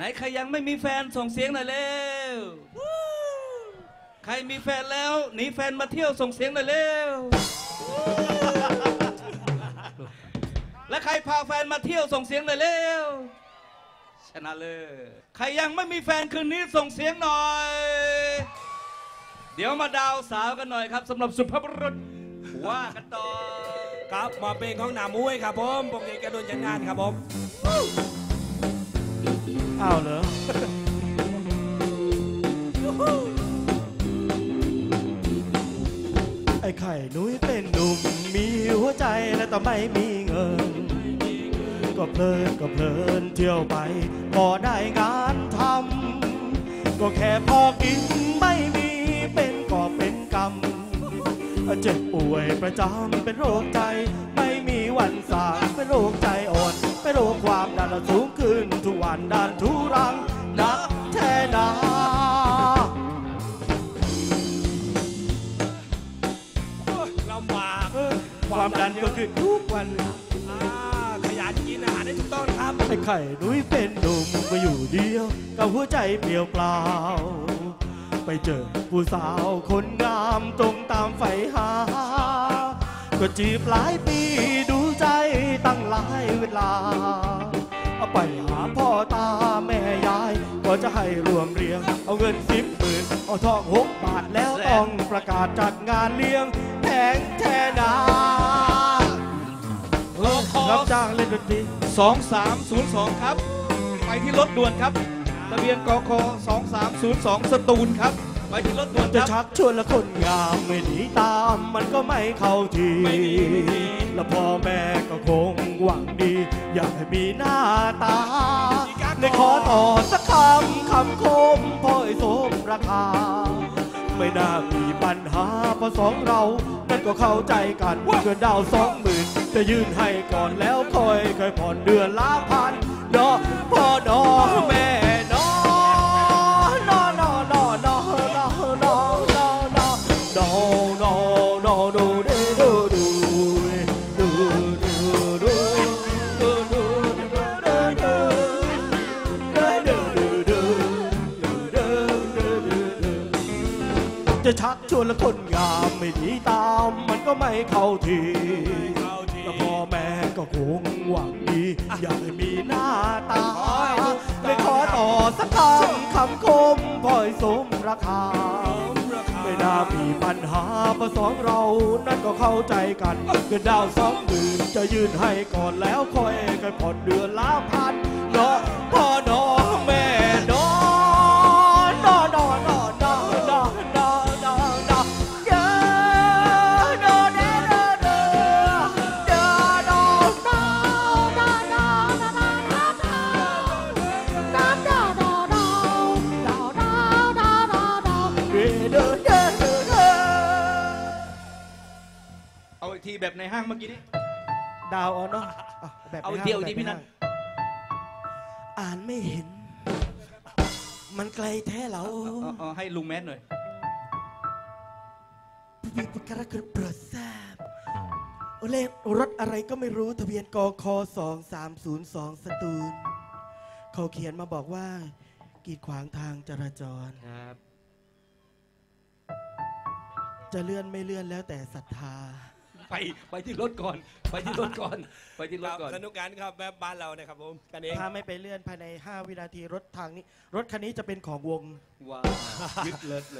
ไหนใครยังไม่มีแฟนส่งเสียงหน่อยเร็ว ใครมีแฟนแล้วหนีแฟนมาเที่ยวส่งเสียงหน่อยเร็ว และใครพาแฟนมาเที่ยวส่งเสียงหน่อยเร็ว ชนะเลย ใครยังไม่มีแฟนคืนนี้ส่งเสียงหน่อย เดี๋ยวมาดาวสาวกันหน่อยครับสำหรับสุภาพบุรุษว่ากันต่อ ครับมาเป็นของหนามวยครับผมปกติกระโดนจังงานครับผม อ้าวเหรอไอ้ไข่นุ้ยเป็นหนุ่มมีหัวใจและแต่ไม่มีเงิน ก็เพลินก็เพลินเที่ยวไปพอได้งานทำก็แค่พอกินไม่มีเป็นก็เป็นกรรมเจ็บป่วยประจำเป็นโรคใจ ไม่มีวันสางเป็นโรคใจอ่อนเป็นโรคความ ดันสูงขึ้นทุกวันดันทุรังนักแท้หนาโอ้ยลำบากความดันก็ขึ้นทุกวันอ่าขยันกินอาหารได้ถูกต้องครับไอ้ไข่นุ้ยเป็นหนุ่มก็อยู่เดียว กับหัวใจเปลี่ยวเปล่า ไปเจอผู้สาวคนงามตรงตามไฟหา ก็จีบหลายปีดูใจตั้งหลายเวลาเอา ไปหาพ่อตาแม่ยายก็จะให้รวมเรียง เอาเงินสิบหมื่นเอาทองหกบาทแล้วต้องประกาศจัดงานเลี้ยงแพงแท่นารอคอรับจ้างเล่นดนตรี2302 ครับ ไปที่รถด่วนครับทะเบียนกค2302 สตูลครับ ไปที่รถด่วนคจะรับชักชวนและคนงามไม่หนีตาม มันก็ไม่เข้าที มพอยสมราคา ไม่น่ามีปัญหาเพราะสองเรา นั่นก็เข้าใจกันเงินดาวสองหมื่นจะยื่นให้ก่อนแล้วค่อยค่อยผ่อนเดือนละพันเนาะพ่อเนาะแม่ จะชักชวนและคนงามไม่ดีตามมันก็ไม่เข้าทีแล้วพ่อแม่ก็คงหวังดีอยากให้มีหน้าตาเลยขอต่อสักคำคำคมพอให้สมราคาไม่น่ามีปัญหาเพระสองเรานั่นก็เข้าใจกันเงินดาวสองหมื่นจะยื่นให้ก่อนแล้วค่อยค่อยผ่อนเดือนละพันเนาะ อาอีกทีแบบในห้างเมื่อกี้นี้ ดาวเอาเนาะแบบเอาไม่อีกทีห้เอาอีกทีแบบพี่นันไม่ห้างอ่านไม่เห็น มันไกลแท้เราเอาเอาให้ลุงแมสหน่อย พี่ประกระกระเปิดทราบเลขรถอะไรก็ไม่รู้ทะเบียนกค2302 สตูล เขาเขียนมาบอกว่า กีดขวางทางจราจร ครับ จะเลื่อนไม่เลื่อนแล้วแต่ศรัทธา ไปไปที่รถก่อน ไปที่รถก่อน ไปที่รถก่อน สนุกกันครับแบบบ้านเรานะครับผมกันเองถ้าไม่ไปเลื่อนภายใน 5 วินาทีรถทางนี้ รถคันนี้จะเป็นของวงว้าวยึดเลิศเลย